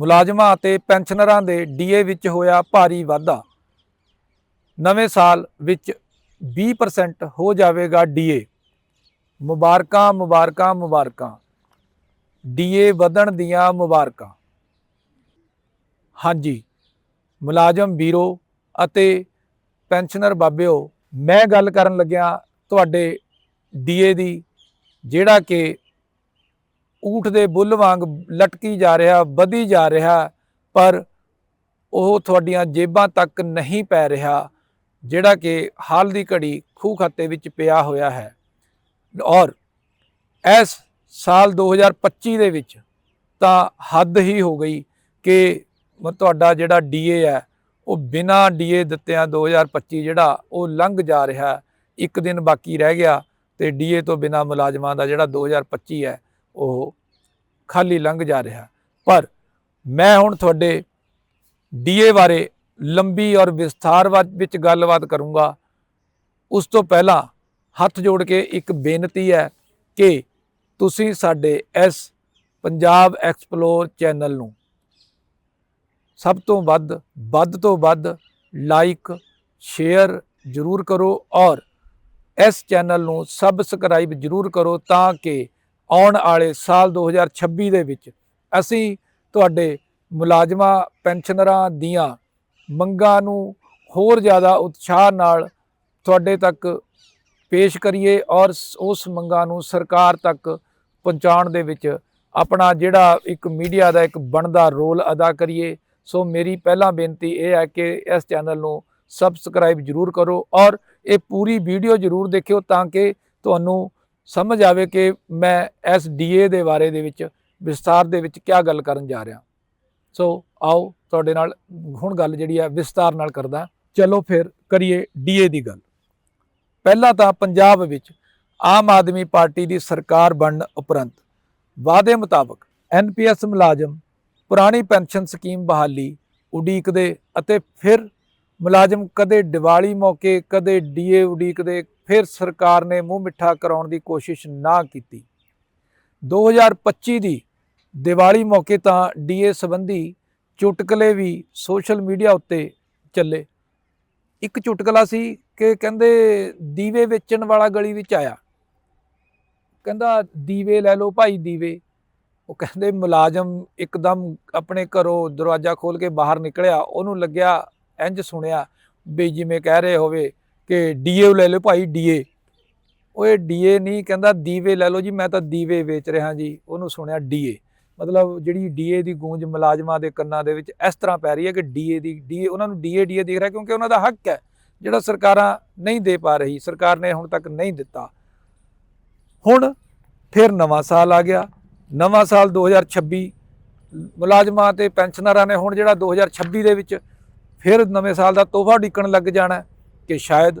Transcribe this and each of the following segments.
ਮੁਲਾਜ਼ਮਾਂ ਅਤੇ ਪੈਨਸ਼ਨਰਾਂ ਦੇ ਡੀਏ ਵਿੱਚ ਹੋਇਆ ਭਾਰੀ ਵਾਧਾ। ਨਵੇਂ ਸਾਲ ਵਿੱਚ 20% ਹੋ ਜਾਵੇਗਾ ਡੀਏ। ਮੁਬਾਰਕਾਂ ਮੁਬਾਰਕਾਂ ਮੁਬਾਰਕਾਂ। ਡੀਏ ਵਧਣ ਦੀਆਂ ਮੁਬਾਰਕਾਂ। ਹਾਂਜੀ, ਮੁਲਾਜ਼ਮ ਵੀਰੋ ਅਤੇ ਪੈਨਸ਼ਨਰ ਬਾਬਿਓ, ਮੈਂ ਗੱਲ ਕਰਨ ਲੱਗਿਆ ਤੁਹਾਡੇ ਡੀਏ ਦੀ ਜਿਹੜਾ ਕਿ ਊਠ ਦੇ ਬੁੱਲ ਵਾਂਗ ਲਟਕੀ ਜਾ ਰਿਹਾ, ਵਧੀ ਜਾ ਰਿਹਾ, ਪਰ ਉਹ ਤੁਹਾਡੀਆਂ ਜੇਬਾਂ ਤੱਕ ਨਹੀਂ ਪੈ ਰਿਹਾ, ਜਿਹੜਾ ਕਿ ਹਾਲ ਦੀ ਘੜੀ ਖੂਹ ਖਾਤੇ ਵਿੱਚ ਪਿਆ ਹੋਇਆ ਹੈ। ਔਰ ਇਸ ਸਾਲ 2025 ਦੇ ਵਿੱਚ ਤਾਂ ਹੱਦ ਹੀ ਹੋ ਗਈ ਕਿ ਤੁਹਾਡਾ ਜਿਹੜਾ ਡੀਏ ਹੈ, ਉਹ ਬਿਨਾ ਡੀਏ ਦਿੱਤਿਆਂ 2025 ਜਿਹੜਾ ਉਹ ਲੰਘ ਜਾ ਰਿਹਾ। ਇੱਕ ਦਿਨ ਬਾਕੀ ਰਹਿ ਗਿਆ ਤੇ ਡੀਏ ਤੋਂ ਬਿਨਾ ਮੁਲਾਜ਼ਮਾਂ ਦਾ ਜਿਹੜਾ 2025 ਹੈ ਉਹ ਖਾਲੀ ਲੰਘ ਜਾ ਰਿਹਾ। ਪਰ ਮੈਂ ਹੁਣ ਤੁਹਾਡੇ ਡੀਏ ਬਾਰੇ ਲੰਬੀ ਔਰ ਵਿਸਥਾਰ ਵਾ- ਵਿੱਚ ਗੱਲਬਾਤ ਕਰੂੰਗਾ। ਉਸ ਤੋਂ ਪਹਿਲਾਂ ਹੱਥ ਜੋੜ ਕੇ ਇੱਕ ਬੇਨਤੀ ਹੈ ਕਿ ਤੁਸੀਂ ਸਾਡੇ ਇਸ ਪੰਜਾਬ ਐਕਸਪਲੋਰ ਚੈਨਲ ਨੂੰ ਸਭ ਤੋਂ ਵੱਧ ਵੱਧ ਤੋਂ ਵੱਧ ਲਾਈਕ, ਸ਼ੇਅਰ ਜ਼ਰੂਰ ਕਰੋ ਔਰ ਇਸ ਚੈਨਲ ਨੂੰ ਸਬਸਕ੍ਰਾਈਬ ਜ਼ਰੂਰ ਕਰੋ ਤਾਂ ਕਿ ਆਉਣ ਵਾਲੇ ਸਾਲ 2026 ਦੇ ਵਿੱਚ ਅਸੀਂ ਤੁਹਾਡੇ ਮੁਲਾਜ਼ਮਾਂ, ਪੈਨਸ਼ਨਰਾਂ ਦੀਆਂ ਮੰਗਾਂ ਨੂੰ ਹੋਰ ਜ਼ਿਆਦਾ ਉਤਸ਼ਾਹ ਨਾਲ ਤੁਹਾਡੇ ਤੱਕ ਪੇਸ਼ ਕਰੀਏ ਔਰ ਉਸ ਮੰਗਾਂ ਨੂੰ ਸਰਕਾਰ ਤੱਕ ਪਹੁੰਚਾਉਣ ਦੇ ਵਿੱਚ ਆਪਣਾ ਜਿਹੜਾ ਇੱਕ ਮੀਡੀਆ ਦਾ ਇੱਕ ਬਣਦਾ ਰੋਲ ਅਦਾ ਕਰੀਏ। ਸੋ ਮੇਰੀ ਪਹਿਲਾ ਬੇਨਤੀ ਇਹ ਹੈ ਕਿ ਇਸ ਚੈਨਲ ਨੂੰ ਸਬਸਕ੍ਰਾਈਬ ਜ਼ਰੂਰ ਕਰੋ ਔਰ ਇਹ ਪੂਰੀ ਵੀਡੀਓ ਜ਼ਰੂਰ ਦੇਖਿਓ ਤਾਂ ਕਿ ਤੁਹਾਨੂੰ ਸਮਝ ਆਵੇ ਕਿ ਮੈਂ ਇਸ ਡੀਏ ਦੇ ਬਾਰੇ ਦੇ ਵਿੱਚ ਵਿਸਤਾਰ ਦੇ ਵਿੱਚ ਕੀ ਗੱਲ ਕਰਨ ਜਾ ਰਿਹਾ। ਸੋ ਆਓ ਤੁਹਾਡੇ ਨਾਲ ਹੁਣ ਗੱਲ ਜਿਹੜੀ ਹੈ ਵਿਸਤਾਰ ਨਾਲ ਕਰਦਾ। ਚਲੋ ਫਿਰ ਕਰੀਏ ਡੀਏ ਦੀ ਗੱਲ। ਪਹਿਲਾਂ ਤਾਂ ਪੰਜਾਬ ਵਿੱਚ ਆਮ ਆਦਮੀ ਪਾਰਟੀ ਦੀ ਸਰਕਾਰ ਬਣਨ ਉਪਰੰਤ ਵਾਅਦੇ ਮੁਤਾਬਕ ਐਨਪੀਐਸ ਮੁਲਾਜ਼ਮ, ਪੁਰਾਣੀ ਪੈਨਸ਼ਨ ਸਕੀਮ ਬਹਾਲੀ, ਉਡੀਕਦੇ ਅਤੇ ਫਿਰ ਮੁਲਾਜ਼ਮ ਕਦੇ ਦੀਵਾਲੀ ਮੌਕੇ, ਕਦੇ ਡੀਏ ਉਡੀਕਦੇ ਫਿਰ ਸਰਕਾਰ ਨੇ ਮੂੰਹ ਮਿੱਠਾ ਕਰਾਉਣ ਦੀ ਕੋਸ਼ਿਸ਼ ਨਾ ਕੀਤੀ। 2025 ਦੀ ਦੀਵਾਲੀ ਮੌਕੇ ਤਾਂ ਡੀਏ ਸੰਬੰਧੀ ਚੁਟਕਲੇ ਵੀ ਸੋਸ਼ਲ ਮੀਡੀਆ ਉੱਤੇ ਚੱਲੇ। ਇੱਕ ਚੁਟਕਲਾ ਸੀ ਕਿ ਕਹਿੰਦੇ ਦੀਵੇ ਵੇਚਣ ਵਾਲਾ ਗਲੀ ਵਿੱਚ ਆਇਆ। ਕਹਿੰਦਾ, ਦੀਵੇ ਲੈ ਲਓ ਭਾਈ, ਦੀਵੇ। ਉਹ ਕਹਿੰਦੇ, ਮੁਲਾਜ਼ਮ ਇੱਕਦਮ ਆਪਣੇ ਘਰੋਂ ਦਰਵਾਜ਼ਾ ਖੋਲ ਕੇ ਬਾਹਰ ਨਿਕਲਿਆ। ਉਹਨੂੰ ਲੱਗਿਆ ਇੰਜ ਸੁਣਿਆ ਵੀ ਜਿਵੇਂ ਕਹਿ ਰਹੇ ਹੋਵੇ ਕਿ ਡੀਏ ਲੈ ਲਓ ਭਾਈ ਡੀਏ। ਓਏ ਡੀਏ ਨਹੀਂ, ਕਹਿੰਦਾ ਦੀਵੇ ਲੈ ਲਓ ਜੀ, ਮੈਂ ਤਾਂ ਦੀਵੇ ਵੇਚ ਰਿਹਾ ਜੀ। ਉਹਨੂੰ ਸੁਣਿਆ ਡੀਏ। ਮਤਲਬ ਜਿਹੜੀ ਡੀਏ ਦੀ ਗੂੰਜ ਮੁਲਾਜ਼ਮਾਂ ਦੇ ਕੰਨਾਂ ਦੇ ਵਿੱਚ ਇਸ ਤਰ੍ਹਾਂ ਪੈ ਰਹੀ ਹੈ ਕਿ ਡੀਏ ਦੀ, ਡੀਏ, ਉਹਨਾਂ ਨੂੰ ਡੀਏ ਡੀਏ ਦਿਖ ਰਿਹਾ ਕਿਉਂਕਿ ਉਹਨਾਂ ਦਾ ਹੱਕ ਹੈ, ਜਿਹੜਾ ਸਰਕਾਰਾਂ ਨਹੀਂ ਦੇ ਪਾ ਰਹੀ, ਸਰਕਾਰ ਨੇ ਹੁਣ ਤੱਕ ਨਹੀਂ ਦਿੱਤਾ। ਹੁਣ ਫਿਰ ਨਵਾਂ ਸਾਲ ਆ ਗਿਆ। ਨਵਾਂ ਸਾਲ 2026 ਮੁਲਾਜ਼ਮਾਂ ਤੇ ਪੈਨਸ਼ਨਰਾਂ ਨੇ ਹੁਣ ਜਿਹੜਾ 2026 ਦੇ ਵਿੱਚ ਫਿਰ ਨਵੇਂ ਸਾਲ ਦਾ ਤੋਹਫਾ ਉਡੀਕਣ ਲੱਗ ਜਾਣਾ ਕਿ ਸ਼ਾਇਦ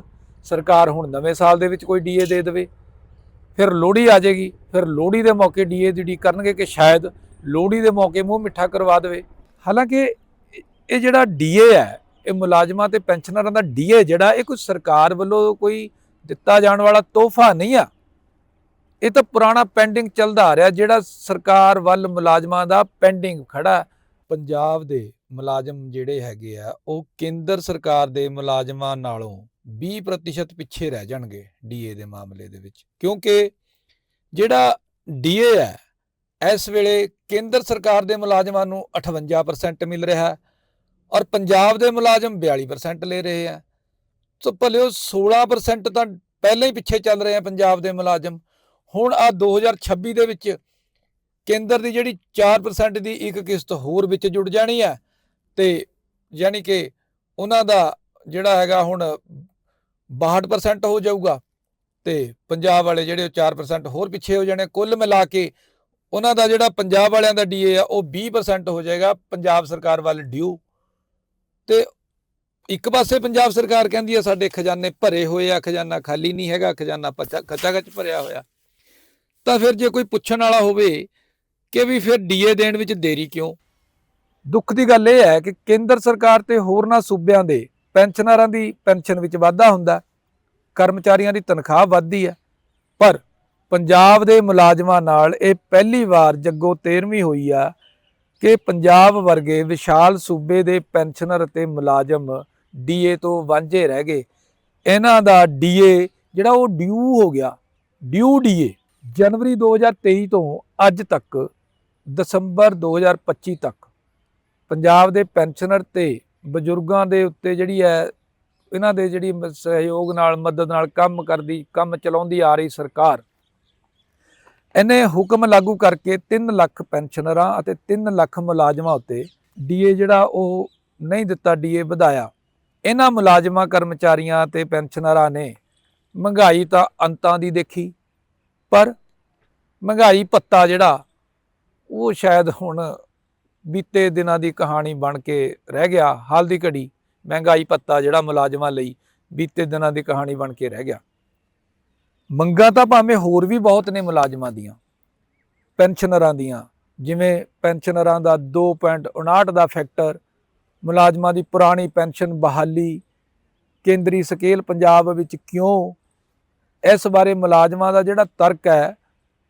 ਸਰਕਾਰ ਹੁਣ ਨਵੇਂ ਸਾਲ ਦੇ ਵਿੱਚ ਕੋਈ ਡੀਏ ਦੇ ਦੇਵੇ। ਫਿਰ ਲੋਹੜੀ ਆ ਜਾਏਗੀ, ਫਿਰ ਲੋਹੜੀ ਦੇ ਮੌਕੇ ਡੀਏ ਦੀ ਉਡੀਕ ਕਰਨਗੇ ਕਿ ਸ਼ਾਇਦ ਲੋਹੜੀ ਦੇ ਮੌਕੇ ਮੂੰਹ ਮਿੱਠਾ ਕਰਵਾ ਦੇਵੇ। ਹਾਲਾਂਕਿ ਇਹ- ਇਹ ਜਿਹੜਾ ਡੀਏ ਹੈ, ਇਹ ਮੁਲਾਜ਼ਮਾਂ ਤੇ ਪੈਨਸ਼ਨਰਾਂ ਦਾ ਡੀਏ ਜਿਹੜਾ, ਇਹ ਕੋਈ ਸਰਕਾਰ ਵੱਲੋਂ ਕੋਈ ਦਿੱਤਾ ਜਾਣ ਵਾਲਾ ਤੋਹਫਾ ਨਹੀਂ ਆ। ਇਹ ਤਾਂ ਪੁਰਾਣਾ ਪੈਂਡਿੰਗ ਚੱਲਦਾ ਆ ਰਿਹਾ ਜਿਹੜਾ ਸਰਕਾਰ ਵੱਲ ਮੁਲਾਜ਼ਮਾਂ ਦਾ ਪੈਂਡਿੰਗ ਖੜਾ ਪੰਜਾਬ ਦੇ ਮੁਲਾਜ਼ਮ ਜਿਹੜੇ ਹੈਗੇ ਆ, ਉਹ ਕੇਂਦਰ ਸਰਕਾਰ ਦੇ ਮੁਲਾਜ਼ਮਾਂ ਨਾਲੋਂ 20% ਪਿੱਛੇ ਰਹਿ ਜਾਣਗੇ ਡੀਏ ਦੇ ਮਾਮਲੇ ਦੇ ਵਿੱਚ। ਕਿਉਂਕਿ ਜਿਹੜਾ ਡੀਏ ਹੈ, ਇਸ ਵੇਲੇ ਕੇਂਦਰ ਸਰਕਾਰ ਦੇ ਮੁਲਾਜ਼ਮਾਂ ਨੂੰ 58% ਮਿਲ ਰਿਹਾ ਔਰ ਪੰਜਾਬ ਦੇ ਮੁਲਾਜ਼ਮ 42% ਲੈ ਰਹੇ ਆ। ਸੋ ਭਲਿਓ 16% ਤਾਂ ਪਹਿਲਾਂ ਹੀ ਪਿੱਛੇ ਚੱਲ ਰਹੇ ਆ ਪੰਜਾਬ ਦੇ ਮੁਲਾਜ਼ਮ। ਹੁਣ ਆ 2026 ਦੇ ਵਿੱਚ ਕੇਂਦਰ ਦੀ ਜਿਹੜੀ 4% ਦੀ ਇੱਕ ਕਿਸ਼ਤ ਹੋਰ ਵਿੱਚ ਜੁੜ ਜਾਣੀ ਹੈ ਤੇ ਯਾਨੀ ਕਿ ਉਹਨਾਂ ਦਾ ਜਿਹੜਾ ਹੈਗਾ ਹੁਣ 62% ਹੋ ਜਾਊਗਾ, ਤੇ ਪੰਜਾਬ ਵਾਲੇ ਜਿਹੜੇ ਉਹ 4% ਹੋਰ ਪਿੱਛੇ ਹੋ ਜਾਣੇ, ਕੁੱਲ ਮਿਲਾ ਕੇ ਉਹਨਾਂ ਦਾ ਜਿਹੜਾ ਪੰਜਾਬ ਵਾਲਿਆਂ ਦਾ ਡੀਏ ਆ, ਉਹ 20% ਹੋ ਜਾਏਗਾ, ਪੰਜਾਬ ਸਰਕਾਰ ਵੱਲ ਡਿਊ। ਤੇ ਇੱਕ ਪਾਸੇ ਪੰਜਾਬ ਸਰਕਾਰ ਕਹਿੰਦੀ ਆ, ਸਾਡੇ ਖਜ਼ਾਨੇ ਭਰੇ ਹੋਏ ਆ, ਖਜ਼ਾਨਾ ਖਾਲੀ ਨਹੀਂ ਹੈਗਾ, ਖਜ਼ਾਨਾ ਖਚਾ ਖਚ ਭਰਿਆ ਹੋਇਆ। ਤਾਂ ਫਿਰ ਜੇ ਕੋਈ ਪੁੱਛਣ ਵਾਲਾ ਹੋਵੇ ਕਿ ਵੀ ਫਿਰ ਡੀਏ ਦੇਣ ਵਿੱਚ ਦੇਰੀ ਕਿਉਂ? ਦੁੱਖ ਦੀ ਗੱਲ ਇਹ ਹੈ ਕਿ ਕੇਂਦਰ ਸਰਕਾਰ ਤੇ ਹੋਰਨਾਂ ਸੂਬਿਆਂ ਦੇ ਪੈਨਸ਼ਨਰਾਂ ਦੀ ਪੈਨਸ਼ਨ ਵਿੱਚ ਵਾਧਾ ਹੁੰਦਾ ਕਰਮਚਾਰੀਆਂ ਦੀ ਤਨਖਾਹ ਵੱਧਦੀ ਹੈ। ਪਰ ਪੰਜਾਬ ਦੇ ਮੁਲਾਜ਼ਮਾਂ ਨਾਲ ਇਹ ਪਹਿਲੀ ਵਾਰ ਜੱਗੋ 13ਵੀਂ ਹੋਈ ਆ ਕਿ ਪੰਜਾਬ ਵਰਗੇ ਵਿਸ਼ਾਲ ਸੂਬੇ ਦੇ ਪੈਨਸ਼ਨਰ ਅਤੇ ਮੁਲਾਜ਼ਮ ਡੀਏ ਤੋਂ ਵਾਂਝੇ ਰਹਿ ਗਏ। ਇਹਨਾਂ ਦਾ ਡੀਏ ਜਿਹੜਾ ਉਹ ਡਿਊ ਹੋ ਗਿਆ, ਡਿਊ ਡੀਏ ਜਨਵਰੀ 2023 ਤੋਂ ਅੱਜ ਤੱਕ ਦਸੰਬਰ 2025 ਤੱਕ ਪੰਜਾਬ ਦੇ ਪੈਨਸ਼ਨਰ ਤੇ ਬਜ਼ੁਰਗਾਂ ਦੇ ਉੱਤੇ ਜਿਹੜੀ ਹੈ, ਇਹਨਾਂ ਦੇ ਜਿਹੜੀ ਮ- ਸਹਿਯੋਗ ਨਾਲ, ਮਦਦ ਨਾਲ ਕੰਮ ਕਰਦੀ, ਕੰਮ ਚਲਾਉਂਦੀ ਆ ਰਹੀ ਸਰਕਾਰ। ਇਹਨੇ ਹੁਕਮ ਲਾਗੂ ਕਰਕੇ 3 ਲੱਖ ਪੈਨਸ਼ਨਰਾਂ ਅਤੇ 3 ਲੱਖ ਮੁਲਾਜ਼ਮਾਂ ਉੱਤੇ ਡੀਏ ਜਿਹੜਾ ਉਹ ਨਹੀਂ ਦਿੱਤਾ ਡੀਏ ਵਧਾਇਆ। ਇਹਨਾਂ ਮੁਲਾਜ਼ਮਾਂ, ਕਰਮਚਾਰੀਆਂ ਤੇ ਪੈਨਸ਼ਨਰਾਂ ਨੇ ਮਹਿੰਗਾਈ ਤਾਂ ਅੰਤਾਂ ਦੀ ਦੇਖੀ, ਪਰ ਮਹਿੰਗਾਈ ਭੱਤਾ ਜਿਹੜਾ ਉਹ ਸ਼ਾਇਦ ਹੁਣ ਬੀਤੇ ਦਿਨਾਂ ਦੀ ਕਹਾਣੀ ਬਣ ਕੇ ਰਹਿ ਗਿਆ, ਹਾਲ ਦੀ ਘੜੀ, ਮਹਿੰਗਾਈ ਭੱਤਾ ਜਿਹੜਾ ਮੁਲਾਜ਼ਮਾਂ ਲਈ ਬੀਤੇ ਦਿਨਾਂ ਦੀ ਕਹਾਣੀ ਬਣ ਕੇ ਰਹਿ ਗਿਆ। ਮੰਗਾਂ ਤਾਂ ਭਾਵੇਂ ਹੋਰ ਵੀ ਬਹੁਤ ਨੇ ਮੁਲਾਜ਼ਮਾਂ ਦੀਆਂ, ਪੈਨਸ਼ਨਰਾਂ ਦੀਆਂ, ਜਿਵੇਂ ਪੈਨਸ਼ਨਰਾਂ ਦਾ 2.59 ਦਾ ਫੈਕਟਰ, ਮੁਲਾਜ਼ਮਾਂ ਦੀ ਪੁਰਾਣੀ ਪੈਨਸ਼ਨ ਬਹਾਲੀ, ਕੇਂਦਰੀ ਸਕੇਲ ਪੰਜਾਬ ਵਿੱਚ ਕਿਉਂ? ਇਸ ਬਾਰੇ ਮੁਲਾਜ਼ਮਾਂ ਦਾ ਜਿਹੜਾ ਤਰਕ ਹੈ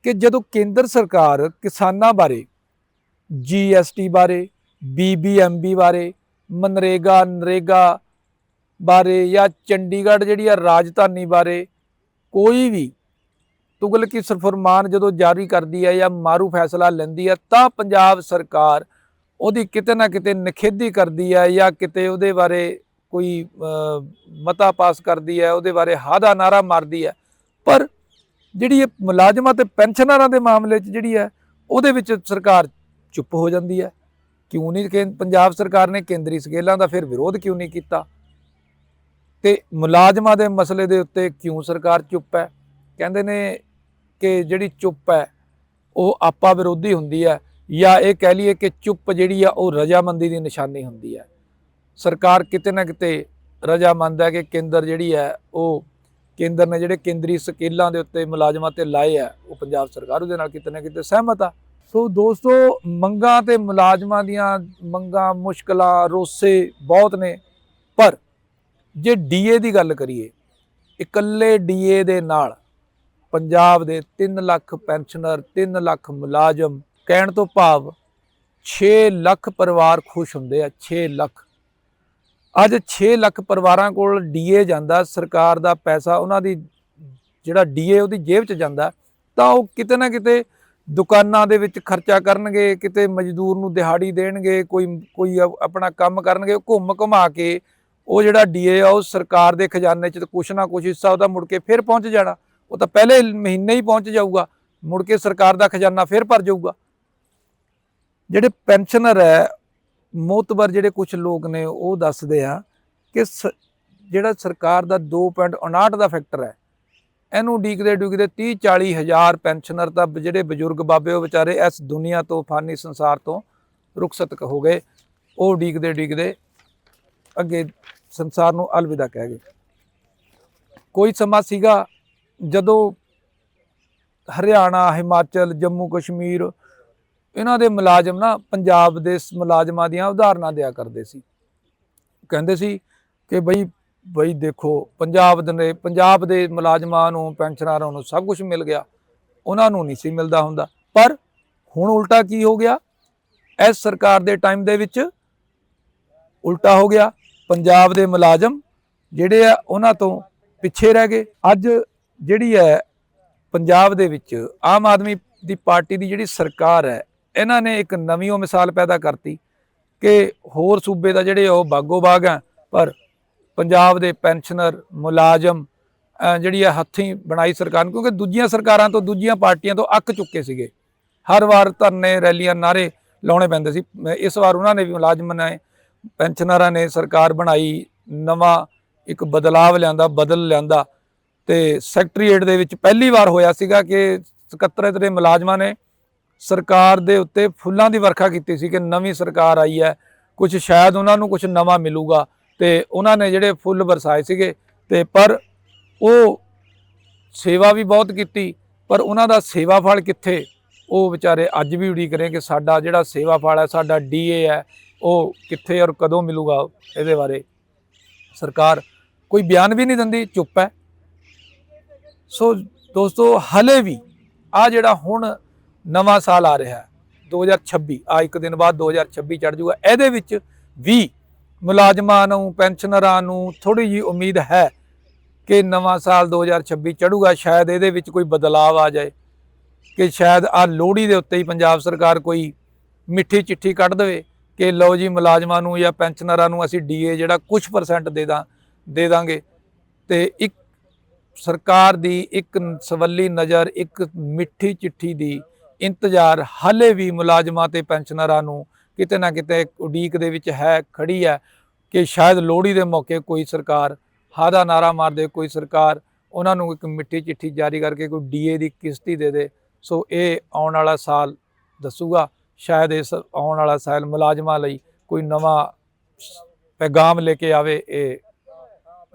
ਕਿ ਜਦੋਂ ਕੇਂਦਰ ਸਰਕਾਰ ਕਿਸਾਨਾਂ ਬਾਰੇ ਜੀਐਸਟੀ ਬਾਰੇ ਬੀਬੀਐਮਬੀ ਬਾਰੇ, ਮਨਰੇਗਾ, ਨਰੇਗਾ ਬਾਰੇ ਜਾਂ ਚੰਡੀਗੜ੍ਹ ਜਿਹੜੀ ਆ ਰਾਜਧਾਨੀ ਬਾਰੇ ਕੋਈ ਵੀ ਤੁਗਲਕੀ ਫਰਮਾਨ ਜਦੋਂ ਜਾਰੀ ਕਰਦੀ ਹੈ ਜਾਂ ਮਾਰੂ ਫੈਸਲਾ ਲੈਂਦੀ ਹੈ ਤਾਂ ਪੰਜਾਬ ਸਰਕਾਰ ਉਹਦੀ ਕਿਤੇ ਨਾ ਕਿਤੇ ਨਖੇਦੀ ਕਰਦੀ ਹੈ ਜਾਂ ਕਿਤੇ ਉਹਦੇ ਬਾਰੇ ਕੋਈ ਮਤਾ ਪਾਸ ਕਰਦੀ ਹੈ ਉਹਦੇ ਬਾਰੇ ਹਾਦਾ ਨਾਰਾ ਮਾਰਦੀ ਹੈ ਪਰ ਜਿਹੜੀ ਇਹ ਮੁਲਾਜ਼ਮਾਂ ਤੇ ਪੈਨਸ਼ਨਰਾਂ ਦੇ ਮਾਮਲੇ 'ਚ ਜਿਹੜੀ ਹੈ, ਉਹਦੇ ਵਿੱਚ ਸਰਕਾਰ ਚੁੱਪ ਹੋ ਜਾਂਦੀ ਹੈ। ਕਿਉਂ ਨਹੀਂ ਕਿ ਪੰਜਾਬ ਸਰਕਾਰ ਨੇ ਕੇਂਦਰੀ ਸਕੇਲਾਂ ਦਾ ਫਿਰ ਵਿਰੋਧ ਕਿਉਂ ਨਹੀਂ ਕੀਤਾ? ਤੇ ਮੁਲਾਜ਼ਮਾਂ ਦੇ ਮਸਲੇ ਦੇ ਉੱਤੇ ਕਿਉਂ ਸਰਕਾਰ ਚੁੱਪ ਹੈ? ਕਹਿੰਦੇ ਨੇ ਕਿ ਜਿਹੜੀ ਚੁੱਪ ਹੈ, ਉਹ ਆਪਾ ਵਿਰੋਧੀ ਹੁੰਦੀ ਹੈ ਜਾਂ ਇਹ ਕਹਿ ਲਈਏ ਕਿ ਚੁੱਪ ਜਿਹੜੀ ਆ, ਉਹ ਰਜਾਮੰਦੀ ਦੀ ਨਿਸ਼ਾਨੀ ਹੁੰਦੀ ਹੈ। ਸਰਕਾਰ ਕਿਤੇ ਨਾ ਕਿਤੇ ਰਜਾਮੰਦ ਹੈ ਕਿ ਕੇਂਦਰ ਜਿਹੜੀ ਹੈ, ਉਹ ਕੇਂਦਰ ਨੇ ਜਿਹੜੇ ਕੇਂਦਰੀ ਸਕੇਲਾਂ ਦੇ ਉੱਤੇ ਮੁਲਾਜ਼ਮਾਂ ਤੇ ਲਾਏ ਆ, ਉਹ ਪੰਜਾਬ ਸਰਕਾਰ ਉਹਦੇ ਨਾਲ ਕਿਤੇ ਨਾ ਕਿਤੇ ਸਹਿਮਤ ਆ। ਸੋ ਦੋਸਤੋ, ਮੰਗਾਂ ਤੇ ਮੁਲਾਜ਼ਮਾਂ ਦੀਆਂ ਮੰਗਾਂ, ਮੁਸ਼ਕਲਾਂ, ਰੋਸੇ ਬਹੁਤ ਨੇ, ਪਰ ਜੇ ਡੀਏ ਦੀ ਗੱਲ ਕਰੀਏ, ਇਕੱਲੇ ਡੀਏ ਦੇ ਨਾਲ ਪੰਜਾਬ ਦੇ 3 ਲੱਖ ਪੈਨਸ਼ਨਰ 3 ਲੱਖ ਮੁਲਾਜ਼ਮ ਕਹਿਣ ਤੋਂ ਭਾਵ 6 ਲੱਖ ਪਰਿਵਾਰ ਖੁਸ਼ ਹੁੰਦੇ ਆ 6 ਲੱਖ। ਅੱਜ 6 ਲੱਖ ਪਰਿਵਾਰਾਂ ਕੋਲ ਡੀਏ ਜਾਂਦਾ, ਸਰਕਾਰ ਦਾ ਪੈਸਾ ਉਹਨਾਂ ਦੀ ਜਿਹੜਾ ਡੀਏ ਉਹਦੀ ਜੇਬ 'ਚ ਜਾਂਦਾ, ਤਾਂ ਉਹ ਕਿਤੇ ਨਾ ਕਿਤੇ ਦੁਕਾਨਾਂ ਦੇ ਵਿੱਚ ਖਰਚਾ ਕਰਨਗੇ, ਕਿਤੇ ਮਜ਼ਦੂਰ ਨੂੰ ਦਿਹਾੜੀ ਦੇਣਗੇ, ਕੋਈ ਕੋਈ ਆਪਣਾ ਕੰਮ ਕਰਨਗੇ ਘੁੰਮ ਘੁਮਾ ਕੇ ਉਹ ਜਿਹੜਾ ਡੀਏ ਆ, ਉਹ ਸਰਕਾਰ ਦੇ ਖਜ਼ਾਨੇ 'ਚ ਕੁਛ ਨਾ ਕੁਛ ਹਿੱਸਾ ਉਹਦਾ ਮੁੜ ਕੇ ਫਿਰ ਪਹੁੰਚ ਜਾਣਾ, ਉਹ ਤਾਂ ਪਹਿਲੇ ਮਹੀਨੇ ਹੀ ਪਹੁੰਚ ਜਾਊਗਾ, ਮੁੜ ਕੇ ਸਰਕਾਰ ਦਾ ਖਜ਼ਾਨਾ ਫਿਰ ਭਰ ਜਾਊਗਾ। ਜਿਹੜੇ ਪੈਨਸ਼ਨਰ ਹੈ ਮੋਤਬਰ ਜਿਹੜੇ ਕੁਝ ਲੋਕ ਨੇ ਉਹ ਦੱਸਦੇ ਆ ਕਿ ਸ- ਜਿਹੜਾ ਸਰਕਾਰ ਦਾ 2.59 ਦਾ ਫੈਕਟਰ ਹੈ, ਇਹਨੂੰ ਡੀਕਦੇ ਡੁਕਦੇ 30 40 ਹਜ਼ਾਰ ਪੈਨਸ਼ਨਰ ਤਾਂ ਜਿਹੜੇ ਬਜ਼ੁਰਗ ਬਾਬੇ ਉਹ ਵਿਚਾਰੇ ਇਸ ਦੁਨੀਆ ਤੋਂ, ਫਾਨੀ ਸੰਸਾਰ ਤੋਂ ਰੁਖਸਤ ਹੋ ਗਏ, ਉਹ ਡੀਕਦੇ ਡੀਕਦੇ ਅੱਗੇ ਸੰਸਾਰ ਨੂੰ ਅਲਵਿਦਾ ਕਹਿ ਗਏ। ਕੋਈ ਸਮਾਂ ਸੀਗਾ ਜਦੋਂ ਹਰਿਆਣਾ, ਹਿਮਾਚਲ ਜੰਮੂ ਕਸ਼ਮੀਰ ਇਹਨਾਂ ਦੇ ਮੁਲਾਜ਼ਮ ਨਾ ਪੰਜਾਬ ਦੇ ਮੁਲਾਜ਼ਮਾਂ ਦੀਆਂ ਉਦਾਹਰਨਾਂ ਦਿਆ ਕਰਦੇ ਸੀ। ਕਹਿੰਦੇ ਸੀ ਕਿ ਬਈ ਬਈ ਦੇਖੋ, ਪੰਜਾਬ ਦੇ ਨੇ- ਪੰਜਾਬ ਦੇ ਮੁਲਾਜ਼ਮਾਂ ਨੂੰ, ਪੈਨਸ਼ਨਰਾਂ ਨੂੰ ਸਭ ਕੁਝ ਮਿਲ ਗਿਆ। ਉਹਨਾਂ ਨੂੰ ਨਹੀਂ ਸੀ ਮਿਲਦਾ ਹੁੰਦਾ। ਪਰ ਹੁਣ ਉਲਟਾ ਕੀ ਹੋ ਗਿਆ? ਇਸ ਸਰਕਾਰ ਦੇ ਟਾਈਮ ਦੇ ਵਿੱਚ ਉਲਟਾ ਹੋ ਗਿਆ। ਪੰਜਾਬ ਦੇ ਮੁਲਾਜ਼ਮ ਜਿਹੜੇ ਆ, ਉਹਨਾਂ ਤੋਂ ਪਿੱਛੇ ਰਹਿ ਗਏ। ਅੱਜ ਜਿਹੜੀ ਹੈ ਪੰਜਾਬ ਦੇ ਵਿੱਚ ਆਮ ਆਦਮੀ ਦੀ ਪਾਰਟੀ ਦੀ ਜਿਹੜੀ ਸਰਕਾਰ ਹੈ ਇਹਨਾਂ ਨੇ ਇੱਕ ਨਵੀਂ ਉਹ ਮਿਸਾਲ ਪੈਦਾ ਕਰਤੀ ਕਿ ਹੋਰ ਸੂਬੇ ਦਾ ਜਿਹੜੇ ਉਹ ਬਾਗੋ ਬਾਗ ਆ ਪਰ ਪੰਜਾਬ ਦੇ ਪੈਨਸ਼ਨਰ ਮੁਲਾਜ਼ਮ ਜਿਹੜੀ ਹੈ ਹੱਥੀਂ ਬਣਾਈ ਸਰਕਾਰ ਨੂੰ, ਕਿਉਂਕਿ ਦੂਜੀਆਂ ਸਰਕਾਰਾਂ ਤੋਂ ਦੂਜੀਆਂ ਪਾਰਟੀਆਂ ਤੋਂ ਅੱਕ ਚੁੱਕੇ ਸੀਗੇ। ਹਰ ਵਾਰ ਧਰਨੇ ਰੈਲੀਆਂ ਨਾਰੇ ਲਾਉਣੇ ਪੈਂਦੇ ਸੀ। ਇਸ ਵਾਰ ਉਹਨਾਂ ਨੇ ਵੀ ਮੁਲਾਜ਼ਮ ਨੇ ਪੈਨਸ਼ਨਰਾਂ ਨੇ ਸਰਕਾਰ ਬਣਾਈ ਨਵਾਂ ਇੱਕ ਬਦਲਾਵ ਲਿਆਂਦਾ ਬਦਲ ਲਿਆਂਦਾ। ਤੇ ਸੈਕਟਰੀਏਟ ਦੇ ਵਿੱਚ ਪਹਿਲੀ ਵਾਰ ਹੋਇਆ ਸੀਗਾ ਕਿ ਸਕੱਤਰੇਤ ਦੇ ਮੁਲਾਜ਼ਮਾਂ ਨੇ ਸਰਕਾਰ ਦੇ ਉੱਤੇ ਫੁੱਲਾਂ ਦੀ ਵਰਖਾ ਕੀਤੀ ਸੀ ਕਿ ਨਵੀਂ ਸਰਕਾਰ ਆਈ ਹੈ। ਕੁਝ ਸ਼ਾਇਦ ਉਹਨਾਂ ਨੂੰ ਕੁਝ ਨਵਾਂ ਮਿਲੂਗਾ ਤੇ ਉਹਨਾਂ ਨੇ ਜਿਹੜੇ ਫੁੱਲ ਵਰਸਾਏ ਸੀਗੇ ਤੇ ਪਰ ਉਹ ਸੇਵਾ ਵੀ ਬਹੁਤ ਕੀਤੀ, ਪਰ ਉਹਨਾਂ ਦਾ ਸੇਵਾ ਫਲ ਕਿੱਥੇ? ਉਹ ਵਿਚਾਰੇ ਅੱਜ ਵੀ ਉਡੀਕ ਰਹੇ ਕਿ ਸਾਡਾ ਜਿਹੜਾ ਸੇਵਾ ਫਲ ਹੈ, ਸਾਡਾ ਡੀਏ ਹੈ, ਉਹ ਕਿੱਥੇ ਔਰ ਕਦੋਂ ਮਿਲੂਗਾ ਇਹਦੇ ਬਾਰੇ। ਸਰਕਾਰ ਕੋਈ ਬਿਆਨ ਵੀ ਨਹੀਂ ਦਿੰਦੀ, ਚੁੱਪ ਹੈ। ਸੋ ਦੋਸਤੋ, ਹਲੇ ਵੀ ਆ ਜਿਹੜਾ ਹੁਣ ਨਵਾਂ ਸਾਲ ਆ ਰਿਹਾ ਹੈ। 2026 ਆ ਇੱਕ ਦਿਨ ਬਾਅਦ 2026 ਚੜ ਜਾਊਗਾ। ਇਹਦੇ ਵਿੱਚ ਵੀ ਮੁਲਾਜ਼ਮਾਂ ਨੂੰ, ਪੈਨਸ਼ਨਰਾਂ ਨੂੰ ਥੋੜੀ ਜੀ ਉਮੀਦ ਹੈ ਕਿ ਨਵਾਂ ਸਾਲ 2026 ਚੜੂਗਾ ਸ਼ਾਇਦ ਇਹਦੇ ਵਿੱਚ ਕੋਈ ਬਦਲਾਅ ਆ ਜਾਏ ਕਿ ਸ਼ਾਇਦ ਆ ਲੋਹੜੀ ਦੇ ਉੱਤੇ ਹੀ ਪੰਜਾਬ ਸਰਕਾਰ ਕੋਈ ਮਿੱਠੀ ਚਿੱਠੀ ਕੱਢ ਦੇਵੇ ਕਿ ਲਓ ਜੀ ਮੁਲਾਜ਼ਮਾਂ ਨੂੰ ਜਾਂ ਪੈਨਸ਼ਨਰਾਂ ਨੂੰ ਅਸੀਂ ਡੀਏ ਜਿਹੜਾ ਕੁਝ ਪਰਸੈਂਟ ਦੇ ਦਾਂ, ਦੇ ਦਾਂਗੇ। ਤੇ ਇੱਕ ਸਰਕਾਰ ਦੀ ਇੱਕ ਸਵੱਲੀ ਨਜ਼ਰ, ਇੱਕ ਮਿੱਠੀ ਚਿੱਠੀ ਦੀ ਇੰਤਜ਼ਾਰ ਹਾਲੇ ਵੀ ਮੁਲਾਜ਼ਮਾਂ ਤੇ ਪੈਨਸ਼ਨਰਾਂ ਨੂੰ ਕਿਤੇ ਨਾ ਕਿਤੇ ਉਡੀਕ ਦੇ ਵਿੱਚ ਹੈ, ਖੜੀ ਹੈ ਕਿ ਸ਼ਾਇਦ ਲੋਹੜੀ ਦੇ ਮੌਕੇ ਕੋਈ ਸਰਕਾਰ ਹਾਦਾ ਨਾਰਾ ਮਾਰ ਦੇ ਕੋਈ ਸਰਕਾਰ ਉਹਨਾਂ ਨੂੰ ਇੱਕ ਮਿੱਠੀ ਚਿੱਠੀ ਜਾਰੀ ਕਰਕੇ ਕੋਈ ਡੀਏ ਦੀ ਕਿਸ਼ਤੀ ਦੇ ਦੇ। ਸੋ ਇਹ ਆਉਣ ਵਾਲਾ ਸਾਲ ਦੱਸੂਗਾ, ਸ਼ਾਇਦ ਇਸ ਆਉਣ ਵਾਲਾ ਸਾਲ ਮੁਲਾਜ਼ਮਾਂ ਲਈ ਕੋਈ ਨਵਾਂ ਪੈਗਾਮ ਲੈ ਕੇ ਆਵੇ, ਇਹ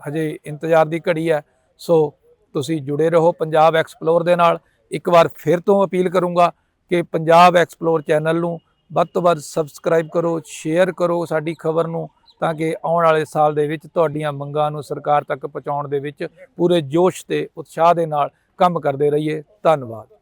ਹਜੇ ਇੰਤਜ਼ਾਰ ਦੀ ਘੜੀ ਹੈ। ਸੋ ਤੁਸੀਂ ਜੁੜੇ ਰਹੋ ਪੰਜਾਬ ਐਕਸਪਲੋਰ ਦੇ ਨਾਲ। ਇੱਕ ਵਾਰ ਫਿਰ ਤੋਂ ਅਪੀਲ ਕਰੂੰਗਾ ਕਿ ਪੰਜਾਬ ਐਕਸਪਲੋਰ ਚੈਨਲ ਨੂੰ ਵੱਧ ਤੋਂ ਵੱਧ ਸਬਸਕ੍ਰਾਈਬ ਕਰੋ, ਸ਼ੇਅਰ ਕਰੋ ਸਾਡੀ ਖਬਰ ਨੂੰ ਤਾਂ ਕਿ ਆਉਣ ਵਾਲੇ ਸਾਲ ਦੇ ਵਿੱਚ ਤੁਹਾਡੀਆਂ ਮੰਗਾਂ ਨੂੰ ਸਰਕਾਰ ਤੱਕ ਪਹੁੰਚਾਉਣ ਦੇ ਵਿੱਚ ਪੂਰੇ ਜੋਸ਼ ਤੇ ਉਤਸ਼ਾਹ ਦੇ ਨਾਲ ਕੰਮ ਕਰਦੇ ਰਹੀਏ। ਧੰਨਵਾਦ।